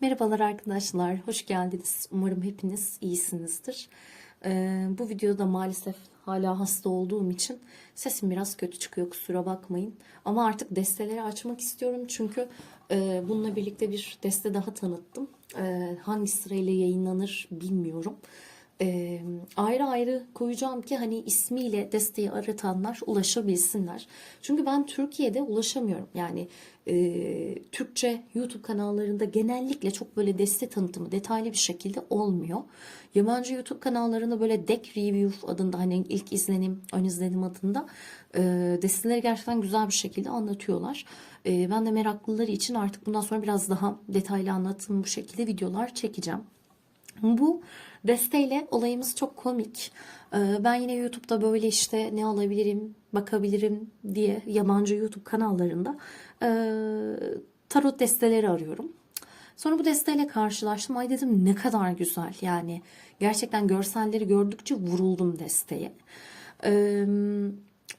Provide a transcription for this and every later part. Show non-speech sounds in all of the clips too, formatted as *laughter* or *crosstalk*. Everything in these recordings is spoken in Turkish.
Merhabalar arkadaşlar, hoş geldiniz. Umarım hepiniz iyisinizdir. Ee, bu videoda maalesef hala hasta olduğum için sesim biraz kötü çıkıyor, kusura bakmayın. Ama artık desteleri açmak istiyorum çünkü e, bununla birlikte bir deste daha tanıttım. E, hangi sırayla yayınlanır bilmiyorum. E, ayrı ayrı koyacağım ki hani ismiyle desteği aratanlar ulaşabilsinler. Çünkü ben Türkiye'de ulaşamıyorum. Yani e, Türkçe YouTube kanallarında genellikle çok böyle deste tanıtımı detaylı bir şekilde olmuyor. Yabancı YouTube kanallarında böyle Deck Review adında hani ilk izlenim, ön izlenim adında e, desteleri gerçekten güzel bir şekilde anlatıyorlar. E, ben de meraklıları için artık bundan sonra biraz daha detaylı anlattığım bu şekilde videolar çekeceğim. Bu desteyle olayımız çok komik. Ee, Ben yine YouTube'da böyle işte ne alabilirim, bakabilirim diye yabancı YouTube kanallarında e, tarot desteleri arıyorum. Sonra bu desteyle karşılaştım. Ay dedim ne kadar güzel. Yani gerçekten görselleri gördükçe vuruldum desteye. Ee,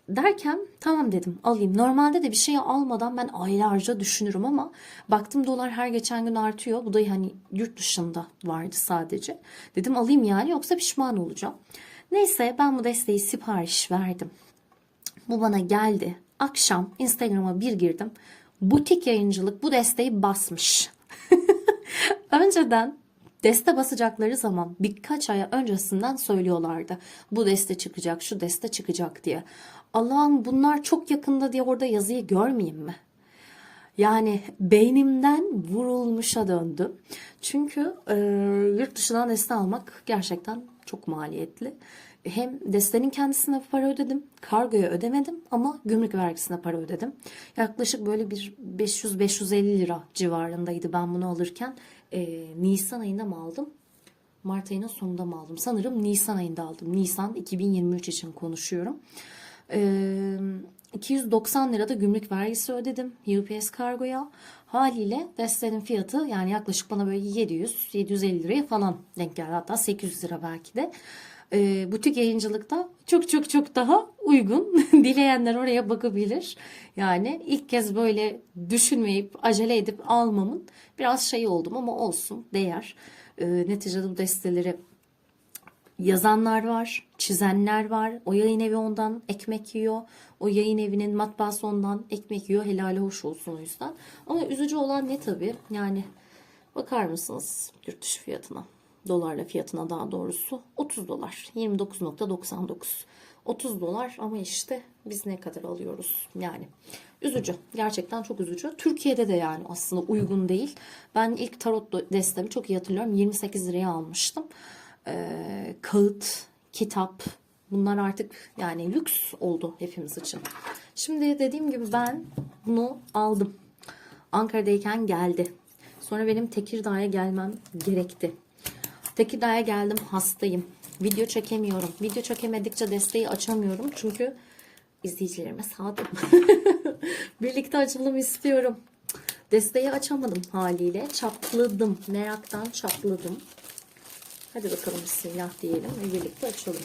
derken tamam dedim alayım. Normalde de bir şey almadan ben aylarca düşünürüm ama baktım dolar her geçen gün artıyor. Bu da hani yurt dışında vardı sadece. Dedim alayım yani yoksa pişman olacağım. Neyse ben bu desteği sipariş verdim. Bu bana geldi. Akşam Instagram'a bir girdim. Butik yayıncılık bu desteği basmış. *laughs* Önceden deste basacakları zaman birkaç ay öncesinden söylüyorlardı. Bu deste çıkacak, şu deste çıkacak diye. Allah'ım bunlar çok yakında diye orada yazıyı görmeyeyim mi? Yani beynimden vurulmuşa döndüm. Çünkü e, yurt dışından deste almak gerçekten çok maliyetli. Hem destenin kendisine para ödedim, kargoya ödemedim ama gümrük vergisine para ödedim. Yaklaşık böyle bir 500-550 lira civarındaydı ben bunu alırken. E, Nisan ayında mı aldım? Mart ayının sonunda mı aldım? Sanırım Nisan ayında aldım. Nisan 2023 için konuşuyorum. Ee, 290 lirada gümrük vergisi ödedim UPS kargoya. Haliyle destenin fiyatı yani yaklaşık bana böyle 700-750 liraya falan denk geldi. Hatta 800 lira belki de. Ee, butik yayıncılıkta çok çok çok daha uygun. *laughs* Dileyenler oraya bakabilir. Yani ilk kez böyle düşünmeyip acele edip almamın biraz şey oldum ama olsun değer. Ee, neticede bu desteleri yazanlar var, çizenler var. O yayın evi ondan ekmek yiyor. O yayın evinin matbaası ondan ekmek yiyor. Helali hoş olsun o yüzden. Ama üzücü olan ne tabii? Yani bakar mısınız yurt dışı fiyatına? Dolarla fiyatına daha doğrusu. 30 dolar. 29.99. 30 dolar ama işte biz ne kadar alıyoruz yani. Üzücü. Gerçekten çok üzücü. Türkiye'de de yani aslında uygun değil. Ben ilk tarot destemi çok iyi hatırlıyorum. 28 liraya almıştım e, kağıt, kitap bunlar artık yani lüks oldu hepimiz için. Şimdi dediğim gibi ben bunu aldım. Ankara'dayken geldi. Sonra benim Tekirdağ'a gelmem gerekti. Tekirdağ'a geldim hastayım. Video çekemiyorum. Video çekemedikçe desteği açamıyorum. Çünkü izleyicilerime sadık. *laughs* Birlikte açalım istiyorum. Desteği açamadım haliyle. Çapladım. Meraktan çapladım. Hadi bakalım bismillah diyelim ve birlikte açalım.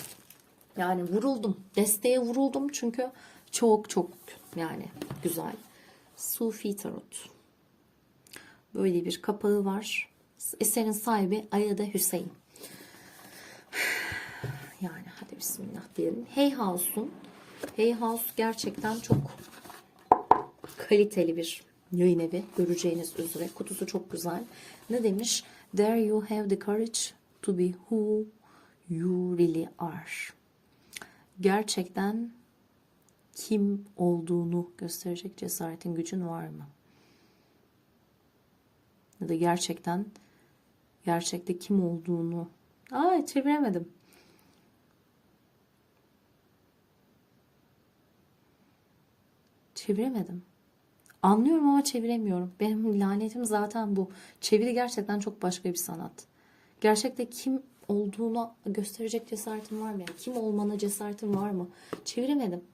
Yani vuruldum. Desteğe vuruldum çünkü çok çok yani güzel. Sufi Tarot. Böyle bir kapağı var. Eserin sahibi Ayada Hüseyin. *sighs* Yani hadi bismillah diyelim. Hey House'un Hey House gerçekten çok kaliteli bir yayın evi. Göreceğiniz üzere. Kutusu çok güzel. Ne demiş? There you have the courage to be who you really are. Gerçekten kim olduğunu gösterecek cesaretin gücün var mı? Ya da gerçekten gerçekte kim olduğunu Aa çeviremedim. Çeviremedim. Anlıyorum ama çeviremiyorum. Benim lanetim zaten bu. Çeviri gerçekten çok başka bir sanat. Gerçekte kim olduğunu gösterecek cesaretin var mı? Yani kim olmana cesaretin var mı? Çeviremedim.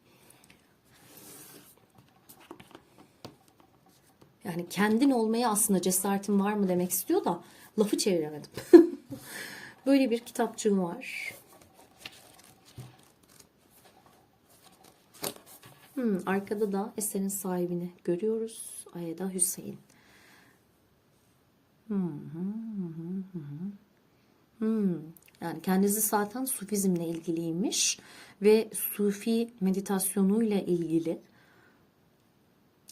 Yani kendin olmaya aslında cesaretin var mı demek istiyor da lafı çeviremedim. *laughs* Böyle bir kitapçığım var. Hmm, arkada da eserin sahibini görüyoruz. Ayeda Hüseyin. Hmm. Yani kendisi zaten Sufizmle ilgiliymiş ve Sufi meditasyonuyla ilgili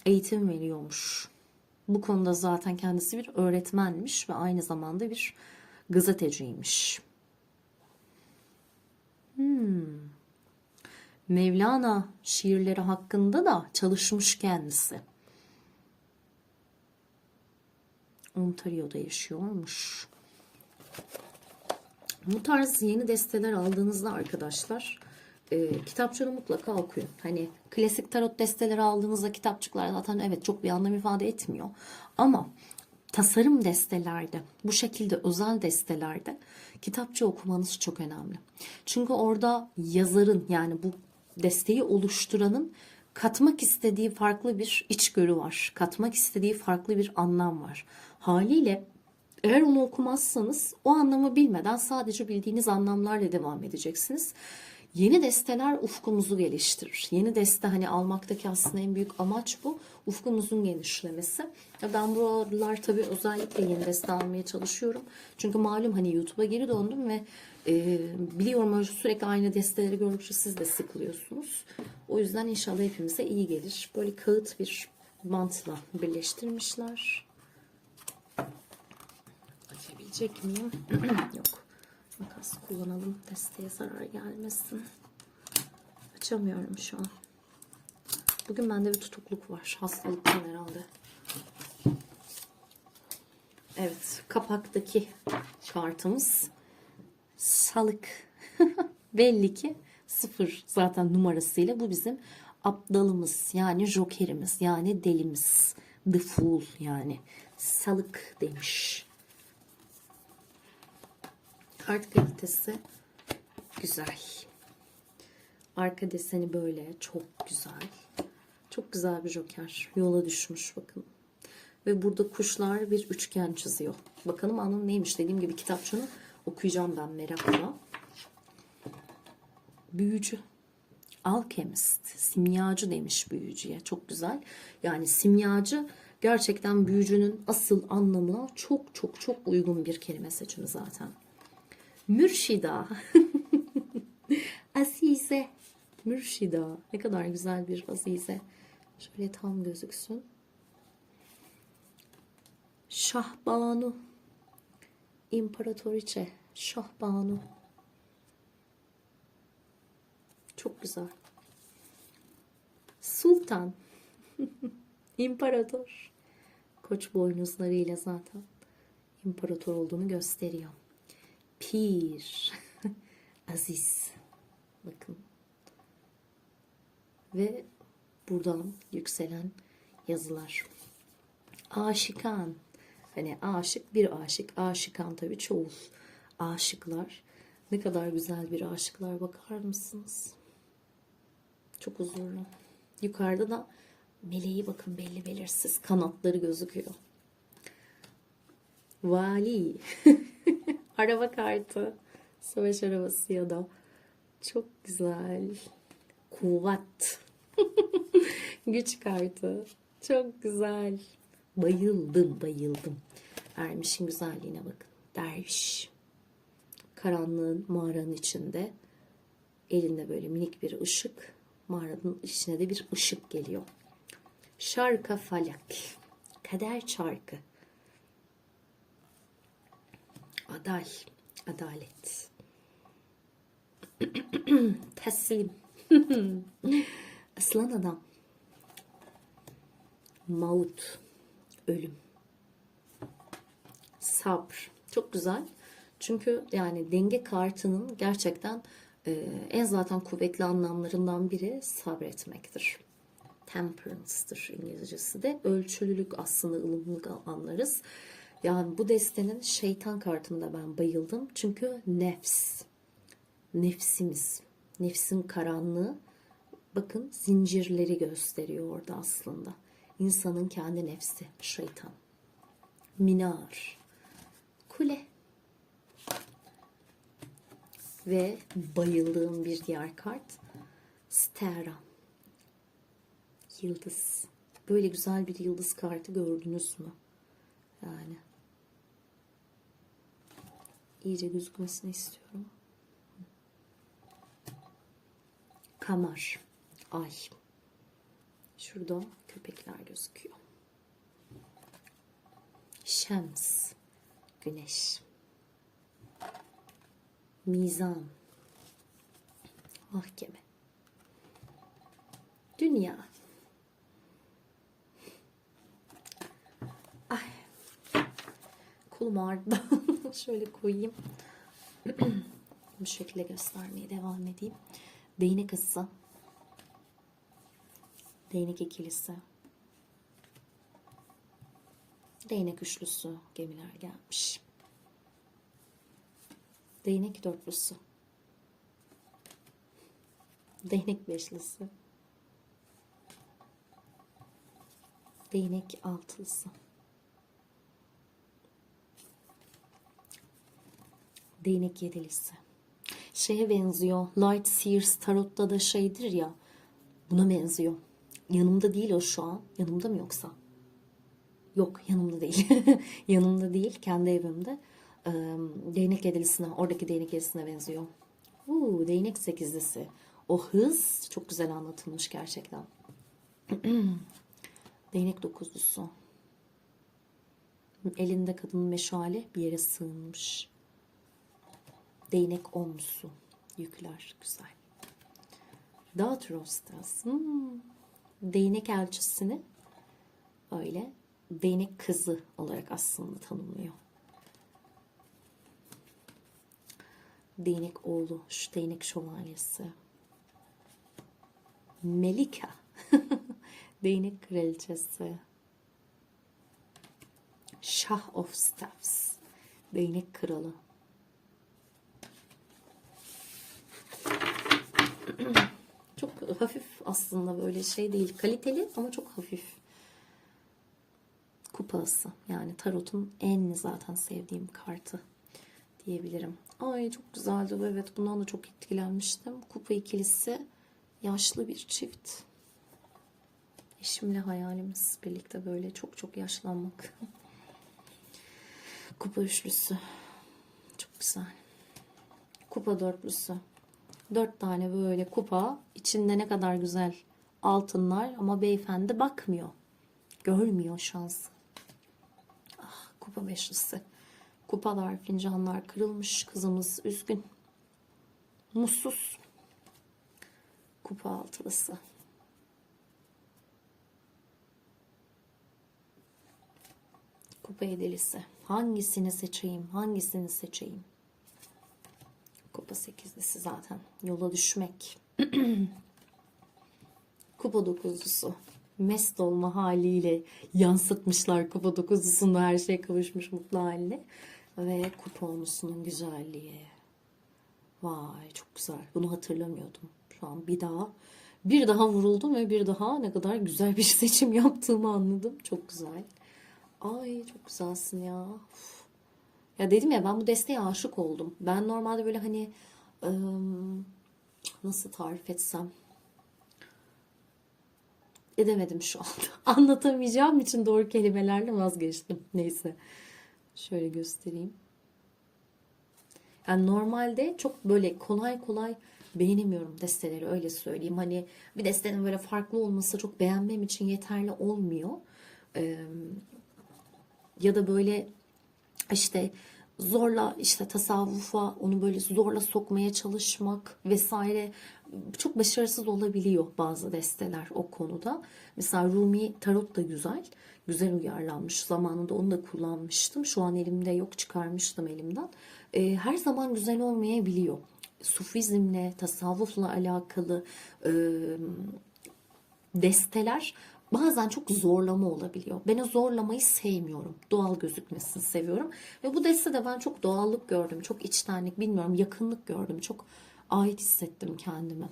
eğitim veriyormuş. Bu konuda zaten kendisi bir öğretmenmiş ve aynı zamanda bir gazeteciymiş. Hmm. Mevlana şiirleri hakkında da çalışmış kendisi. Ontario'da yaşıyormuş. Bu tarz yeni desteler aldığınızda arkadaşlar e, kitapçığını mutlaka okuyun. Hani klasik tarot desteleri aldığınızda kitapçıklar zaten evet çok bir anlam ifade etmiyor. Ama tasarım destelerde, bu şekilde özel destelerde kitapçı okumanız çok önemli. Çünkü orada yazarın yani bu desteği oluşturanın katmak istediği farklı bir içgörü var. Katmak istediği farklı bir anlam var. Haliyle eğer onu okumazsanız o anlamı bilmeden sadece bildiğiniz anlamlarla devam edeceksiniz. Yeni desteler ufkumuzu geliştirir. Yeni deste hani almaktaki aslında en büyük amaç bu. Ufkumuzun genişlemesi. Ben bu aralar tabii özellikle yeni deste almaya çalışıyorum. Çünkü malum hani YouTube'a geri döndüm ve e, biliyorum sürekli aynı desteleri gördükçe siz de sıkılıyorsunuz. O yüzden inşallah hepimize iyi gelir. Böyle kağıt bir bantla birleştirmişler. Açabilecek miyim? *clears throat* Yok. Makas kullanalım. Desteğe zarar gelmesin. Açamıyorum şu an. Bugün bende bir tutukluk var. Hastalıktan herhalde. Evet. Kapaktaki kartımız salık. *laughs* Belli ki sıfır zaten numarasıyla bu bizim aptalımız yani jokerimiz yani delimiz. The Fool yani. Salık demiş. Kart kalitesi güzel. Arka deseni böyle çok güzel. Çok güzel bir joker. Yola düşmüş bakın. Ve burada kuşlar bir üçgen çiziyor. Bakalım anlam neymiş. Dediğim gibi kitapçını okuyacağım ben merakla. Büyücü. Alchemist. Simyacı demiş büyücüye. Çok güzel. Yani simyacı gerçekten büyücünün asıl anlamına çok çok çok uygun bir kelime seçimi zaten. Mürşida. *laughs* Azize. Mürşida. Ne kadar güzel bir Azize. Şöyle tam gözüksün. Şahbanu. İmparatoriçe. Şahbanu. Çok güzel. Sultan. *laughs* İmparator. Koç boynuzlarıyla zaten imparator olduğunu gösteriyor. Pir. *laughs* Aziz. Bakın. Ve buradan yükselen yazılar. Aşikan. Hani aşık bir aşık. Aşikan tabii çoğul. Aşıklar. Ne kadar güzel bir aşıklar bakar mısınız? Çok huzurlu. Yukarıda da meleği bakın belli belirsiz. Kanatları gözüküyor. Vali. *laughs* Araba kartı. Savaş arabası ya da. Çok güzel. Kuvvet. *laughs* Güç kartı. Çok güzel. Bayıldım, bayıldım. Ermiş'in güzelliğine bakın. Derviş. Karanlığın mağaranın içinde. Elinde böyle minik bir ışık. Mağaranın içine de bir ışık geliyor. Şarka falak. Kader çarkı. Aday. Adalet. *clears throat* Teslim. *laughs* Aslan adam. Maut. Ölüm. Sabr. Çok güzel. Çünkü yani denge kartının gerçekten e, en zaten kuvvetli anlamlarından biri sabretmektir. Temperance'dır İngilizcesi de. Ölçülülük aslında ılımlılık anlarız. Yani bu destenin şeytan kartında ben bayıldım. Çünkü nefs. Nefsimiz. Nefsin karanlığı. Bakın zincirleri gösteriyor orada aslında. İnsanın kendi nefsi. Şeytan. Minar. Kule. Ve bayıldığım bir diğer kart. Stera. Yıldız. Böyle güzel bir yıldız kartı gördünüz mü? Yani iyice gözükmesini istiyorum. Kamar. Ay. Şurada köpekler gözüküyor. Şems. Güneş. Mizan. Mahkeme. Dünya. Ay. Kolum ağrıdı. *laughs* Şöyle koyayım. *clears throat* Bu şekilde göstermeye devam edeyim. Değnek ısı. Değnek ikilisi. Değnek üçlüsü gemiler gelmiş. Değnek dörtlüsü. Değnek beşlisi. Değnek altılısı. Değnek yedilisi. Şeye benziyor. Light Sears Tarot'ta da şeydir ya. Buna benziyor. Yanımda değil o şu an. Yanımda mı yoksa? Yok yanımda değil. *laughs* yanımda değil. Kendi evimde. Ee, değnek yedilisine, oradaki değnek yedilisine benziyor. Uuu, değnek sekizlisi. O hız çok güzel anlatılmış gerçekten. *clears throat* değnek dokuzlusu. Elinde kadının meşale bir yere sığınmış. Değnek onlusu. Yükler güzel. Dağıtrostas. Hmm. Değnek elçisini öyle değnek kızı olarak aslında tanımlıyor. Değnek oğlu, şu değnek şövalyesi. Melika. *laughs* değnek kraliçesi. Shah of Staffs. Değnek kralı. *clears throat* çok hafif aslında böyle şey değil. Kaliteli ama çok hafif. Kupası. Yani tarotun en zaten sevdiğim kartı diyebilirim. Ay çok güzeldi bu. Evet bundan da çok etkilenmiştim. Kupa ikilisi yaşlı bir çift. Eşimle hayalimiz birlikte böyle çok çok yaşlanmak. *laughs* Kupa üçlüsü. Çok güzel. Kupa dörtlüsü. Dört tane böyle kupa. içinde ne kadar güzel altınlar ama beyefendi bakmıyor. Görmüyor şansı. Ah, kupa beşlisi. Kupalar, fincanlar kırılmış. Kızımız üzgün. Mutsuz. Kupa altılısı. Kupa yedilisi. Hangisini seçeyim? Hangisini seçeyim? Kupa sekizlisi zaten. Yola düşmek. Kupa dokuzlusu. Mest olma haliyle yansıtmışlar kupa dokuzlusunda her şey kavuşmuş mutlu haline. Ve kupa olmuşsunun güzelliği. Vay çok güzel. Bunu hatırlamıyordum. Şu an bir daha bir daha vuruldum ve bir daha ne kadar güzel bir seçim yaptığımı anladım. Çok güzel. Ay çok güzelsin ya. Uf. Ya dedim ya ben bu desteğe aşık oldum. Ben normalde böyle hani nasıl tarif etsem edemedim şu anda. *laughs* Anlatamayacağım için doğru kelimelerle vazgeçtim. Neyse. Şöyle göstereyim. Yani normalde çok böyle kolay kolay beğenemiyorum desteleri öyle söyleyeyim. Hani bir destenin böyle farklı olması çok beğenmem için yeterli olmuyor. Ee, ya da böyle işte zorla işte tasavvufa onu böyle zorla sokmaya çalışmak vesaire çok başarısız olabiliyor bazı desteler o konuda. Mesela Rumi tarot da güzel. Güzel uyarlanmış. Zamanında onu da kullanmıştım. Şu an elimde yok çıkarmıştım elimden. Ee, her zaman güzel olmayabiliyor. Sufizmle, tasavvufla alakalı e, desteler bazen çok zorlama olabiliyor. Ben o zorlamayı sevmiyorum. Doğal gözükmesini seviyorum. Ve bu destede ben çok doğallık gördüm. Çok içtenlik, bilmiyorum yakınlık gördüm. Çok ait hissettim kendimi.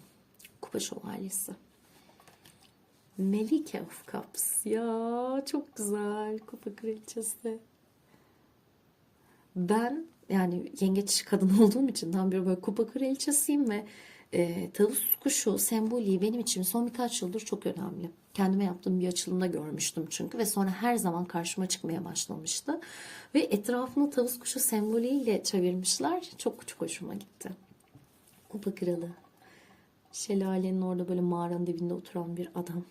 Kupa Şövalyesi. Melike of Cups. Ya çok güzel. Kupa Kraliçesi. Ben yani yengeç kadın *laughs* olduğum için tam bir böyle kupa kraliçesiyim ve e, tavus kuşu sembolü benim için son birkaç yıldır çok önemli. Kendime yaptığım bir açılımda görmüştüm çünkü ve sonra her zaman karşıma çıkmaya başlamıştı. Ve etrafını tavus kuşu sembolüyle çevirmişler. Çok çok hoşuma gitti. Kupa kralı. Şelalenin orada böyle mağaranın dibinde oturan bir adam.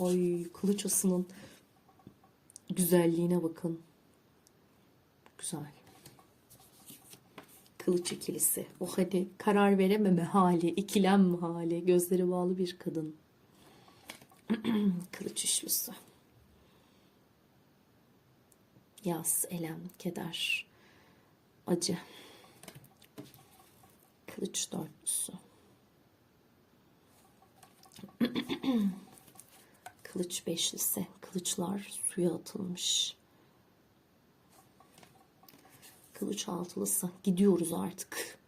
Ay kılıçasının güzelliğine bakın. Güzel. Kılıç ikilisi. O hani karar verememe hali, ikilem hali, gözleri bağlı bir kadın. *clears throat* Kılıç üçlüsü. Yas, elem, keder, acı. Kılıç dörtlüsü. *clears throat* Kılıç beşlisi. Kılıçlar suya atılmış. Kılıç altılısı. Gidiyoruz artık.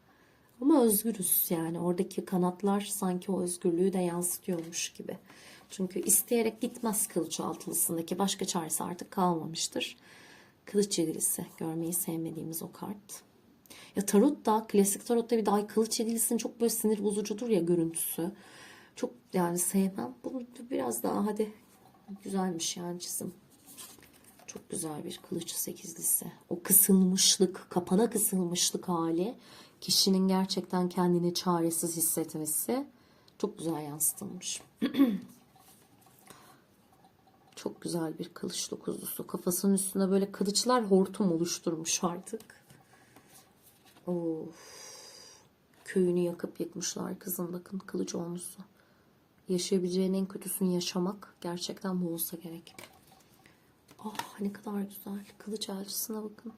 Ama özgürüz yani. Oradaki kanatlar sanki o özgürlüğü de yansıtıyormuş gibi. Çünkü isteyerek gitmez kılıç altılısındaki. Başka çaresi artık kalmamıştır. Kılıç yedilisi. Görmeyi sevmediğimiz o kart. Ya tarot da klasik tarotta bir daha kılıç yedilisinin çok böyle sinir bozucudur ya görüntüsü. Çok yani sevmem. Bu biraz daha hadi güzelmiş yani çizim. Çok güzel bir kılıç sekizlisi. O kısılmışlık, kapana kısılmışlık hali. Kişinin gerçekten kendini çaresiz hissetmesi. Çok güzel yansıtılmış. *clears throat* çok güzel bir kılıç dokuzlusu. Kafasının üstünde böyle kılıçlar hortum oluşturmuş artık. Of. Köyünü yakıp yıkmışlar kızın bakın kılıç olmuşsu. Yaşayabileceğin en kötüsünü yaşamak gerçekten bu olsa gerek. Ne kadar güzel. Kılıç elçisine bakın.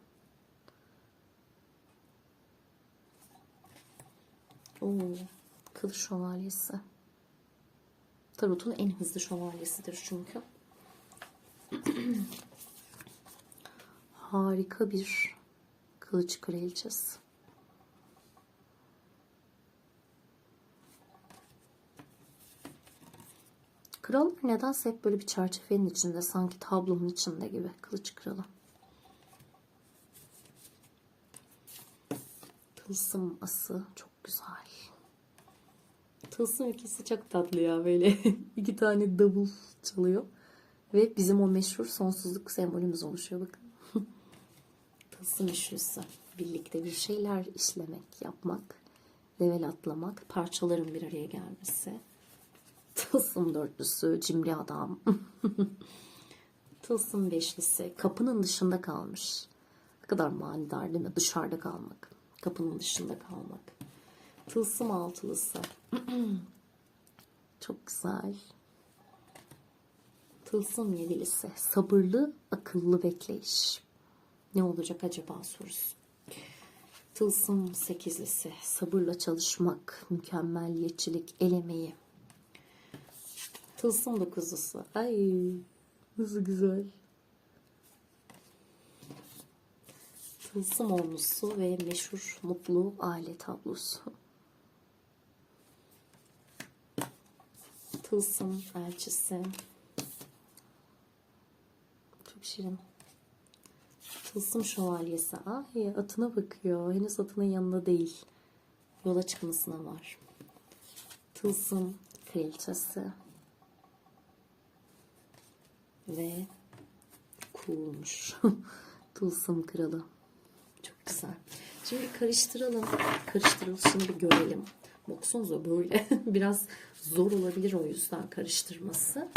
Oo, kılıç şövalyesi. Tarot'un en hızlı şövalyesidir çünkü. *clears throat* Harika bir kılıç kraliçesi. Kral nedense hep böyle bir çerçevenin içinde sanki tablonun içinde gibi kılıç kralı. Tılsım ası çok güzel. Tılsım ikisi çok tatlı ya böyle *laughs* iki tane davul çalıyor. Ve bizim o meşhur sonsuzluk sembolümüz oluşuyor bakın. *laughs* Tılsım üçlüsü. Birlikte bir şeyler işlemek, yapmak, level atlamak, parçaların bir araya gelmesi. Tılsım dörtlüsü, cimri adam. *laughs* Tılsım beşlisi, kapının dışında kalmış. Ne kadar manidar değil mi? Dışarıda kalmak. Kapının dışında kalmak. Tılsım altılısı. *clears throat* Çok güzel. Tılsım yedilisi. Sabırlı, akıllı bekleyiş. Ne olacak acaba sorusu. Tılsım sekizlisi. Sabırla çalışmak, mükemmelliyetçilik, el emeği. Tılsım dokuzlusu. Ay nasıl güzel. Tılsım onlusu ve meşhur mutlu aile tablosu. Tılsım elçisi. Çok şirin. Tılsım şövalyesi. Ay atına bakıyor. Henüz atının yanında değil. Yola çıkmasına var. Tılsım kraliçesi. Ve coolmuş. *laughs* Tılsım kralı. Çok güzel. Şimdi karıştıralım. Karıştırılışını bir görelim. Baksanıza böyle. *laughs* Biraz zor olabilir o yüzden karıştırması.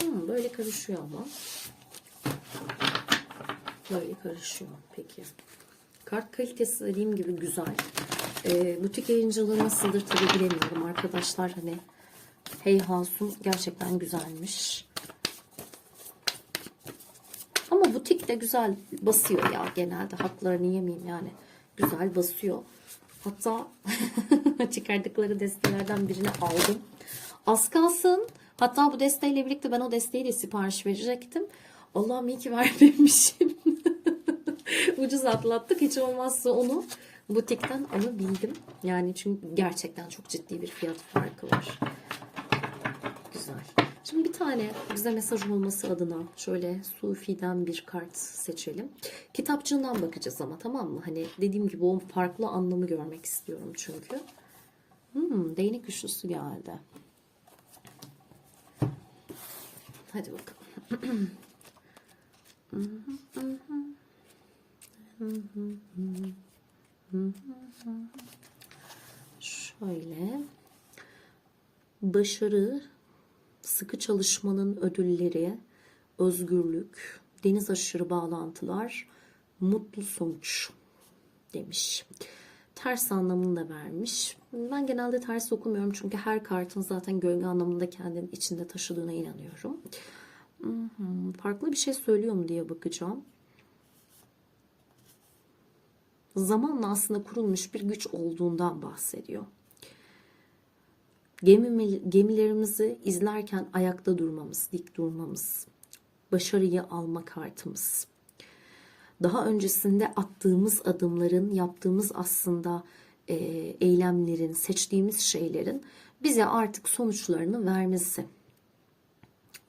Hmm, böyle karışıyor ama. Böyle karışıyor. Peki. Kart kalitesi dediğim gibi güzel. Ee, butik yayıncılığı nasıldır tabi bilemiyorum arkadaşlar. Hani Hey Hasun gerçekten güzelmiş. Ama butik de güzel basıyor ya genelde. Haklarını yemeyeyim yani. Güzel basıyor. Hatta *laughs* çıkardıkları destelerden birini aldım. Az kalsın. Hatta bu desteğiyle birlikte ben o desteği de sipariş verecektim. Allah'ım iyi ki vermemişim. *laughs* Ucuz atlattık. Hiç olmazsa onu butikten alabildim. Yani çünkü gerçekten çok ciddi bir fiyat farkı var. Güzel. Şimdi bir tane bize mesaj olması adına şöyle Sufi'den bir kart seçelim. Kitapçığından bakacağız ama tamam mı? Hani dediğim gibi o farklı anlamı görmek istiyorum çünkü. Hmm, değnek üçlüsü geldi. Hadi bakalım. Şöyle başarı, sıkı çalışmanın ödülleri, özgürlük, deniz aşırı bağlantılar, mutlu sonuç demiş. Ters anlamını da vermiş. Ben genelde ters okumuyorum çünkü her kartın zaten gölge anlamında kendini içinde taşıdığına inanıyorum. Farklı bir şey söylüyor mu diye bakacağım. Zamanla aslında kurulmuş bir güç olduğundan bahsediyor. Gemi, gemilerimizi izlerken ayakta durmamız, dik durmamız, başarıyı alma kartımız. Daha öncesinde attığımız adımların, yaptığımız aslında e, eylemlerin, seçtiğimiz şeylerin bize artık sonuçlarını vermesi.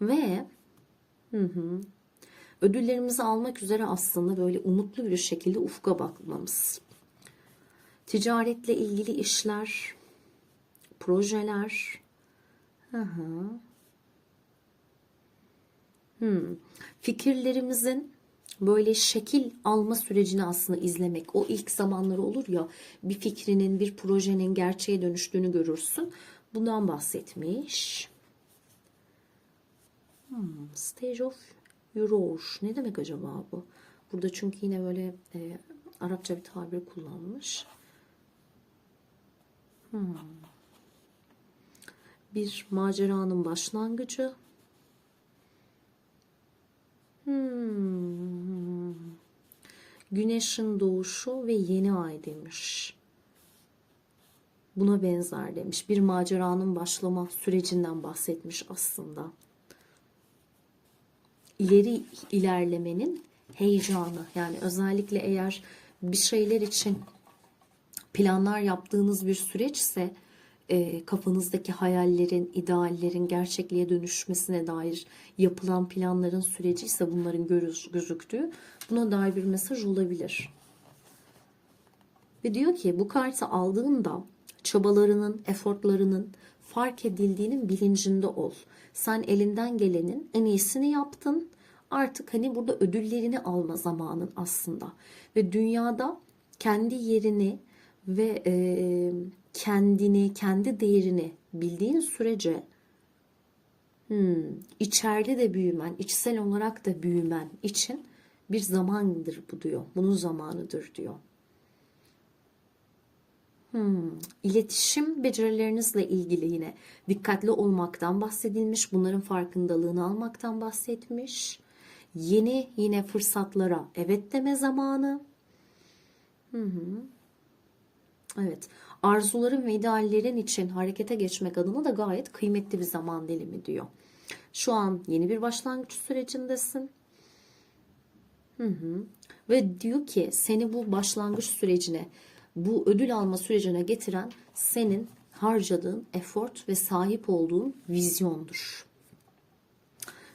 Ve hı hı, ödüllerimizi almak üzere aslında böyle umutlu bir şekilde ufka bakmamız. Ticaretle ilgili işler, projeler. Hı hı. Hmm. Fikirlerimizin böyle şekil alma sürecini aslında izlemek. O ilk zamanları olur ya bir fikrinin, bir projenin gerçeğe dönüştüğünü görürsün. Bundan bahsetmiş. Hmm. Stage of Euro. Ne demek acaba bu? Burada çünkü yine böyle e, Arapça bir tabir kullanmış. Hmm bir maceranın başlangıcı. Hmm. Güneşin doğuşu ve yeni ay demiş. Buna benzer demiş. Bir maceranın başlama sürecinden bahsetmiş aslında. İleri ilerlemenin heyecanı. Yani özellikle eğer bir şeyler için planlar yaptığınız bir süreçse e, kafanızdaki hayallerin, ideallerin gerçekliğe dönüşmesine dair yapılan planların süreci ise bunların görüz, gözüktüğü buna dair bir mesaj olabilir. Ve diyor ki bu kartı aldığında çabalarının, efortlarının fark edildiğinin bilincinde ol. Sen elinden gelenin en iyisini yaptın. Artık hani burada ödüllerini alma zamanın aslında. Ve dünyada kendi yerini ve e, kendini, kendi değerini bildiğin sürece hmm, içeride de büyümen, içsel olarak da büyümen için bir zamandır bu diyor. Bunun zamanıdır diyor. Hmm. İletişim becerilerinizle ilgili yine dikkatli olmaktan bahsedilmiş. Bunların farkındalığını almaktan bahsetmiş. Yeni yine fırsatlara evet deme zamanı. Hı hı. Evet arzuların ve ideallerin için harekete geçmek adına da gayet kıymetli bir zaman dilimi diyor. Şu an yeni bir başlangıç sürecindesin. Hı hı. Ve diyor ki seni bu başlangıç sürecine, bu ödül alma sürecine getiren senin harcadığın effort ve sahip olduğun vizyondur.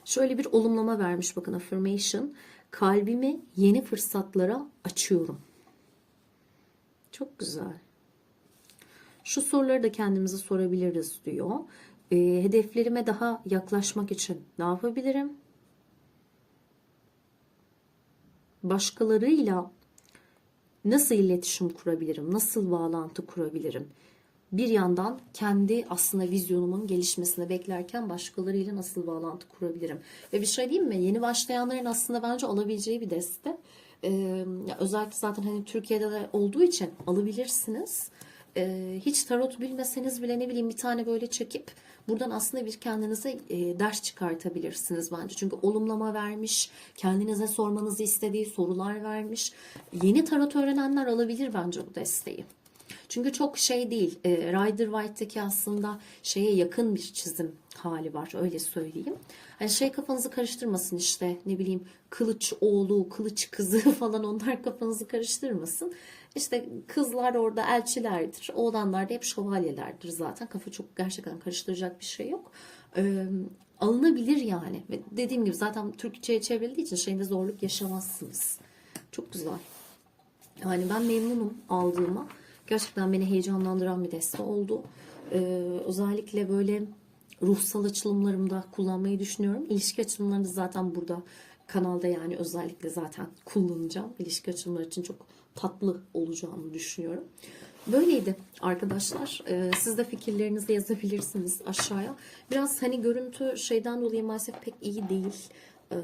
Şöyle bir olumlama vermiş bakın affirmation. Kalbimi yeni fırsatlara açıyorum. Çok güzel. Şu soruları da kendimize sorabiliriz diyor. E, hedeflerime daha yaklaşmak için ne yapabilirim? Başkalarıyla nasıl iletişim kurabilirim? Nasıl bağlantı kurabilirim? Bir yandan kendi aslında vizyonumun gelişmesini beklerken başkalarıyla nasıl bağlantı kurabilirim? Ve bir şey diyeyim mi? Yeni başlayanların aslında bence alabileceği bir deste. Ee, özellikle zaten hani Türkiye'de de olduğu için alabilirsiniz e, hiç tarot bilmeseniz bile ne bileyim bir tane böyle çekip buradan aslında bir kendinize e, ders çıkartabilirsiniz bence. Çünkü olumlama vermiş, kendinize sormanızı istediği sorular vermiş. Yeni tarot öğrenenler alabilir bence bu desteği. Çünkü çok şey değil. E, Rider White'daki aslında şeye yakın bir çizim hali var öyle söyleyeyim. Hani şey kafanızı karıştırmasın işte ne bileyim kılıç oğlu, kılıç kızı *laughs* falan onlar kafanızı karıştırmasın. İşte kızlar orada elçilerdir. Oğlanlar da hep şövalyelerdir zaten. Kafa çok gerçekten karıştıracak bir şey yok. e, alınabilir yani. Ve dediğim gibi zaten Türkçe'ye çevrildiği için şeyinde zorluk yaşamazsınız. Çok güzel. Yani ben memnunum aldığıma. Gerçekten beni heyecanlandıran bir deste oldu. Ee, özellikle böyle ruhsal açılımlarımda kullanmayı düşünüyorum. İlişki açılımlarını zaten burada kanalda yani özellikle zaten kullanacağım. İlişki açılımları için çok tatlı olacağını düşünüyorum. Böyleydi arkadaşlar. Ee, siz de fikirlerinizi yazabilirsiniz aşağıya. Biraz hani görüntü şeyden dolayı maalesef pek iyi değil. Ee,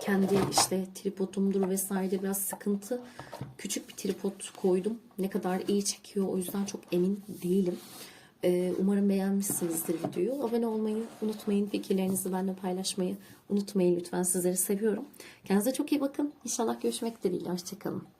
kendi işte tripodumdur vesaire biraz sıkıntı. Küçük bir tripod koydum. Ne kadar iyi çekiyor o yüzden çok emin değilim. Ee, umarım beğenmişsinizdir videoyu. Abone olmayı unutmayın. Fikirlerinizi benimle paylaşmayı unutmayın lütfen. Sizleri seviyorum. Kendinize çok iyi bakın. İnşallah görüşmek dileğiyle. Hoşçakalın.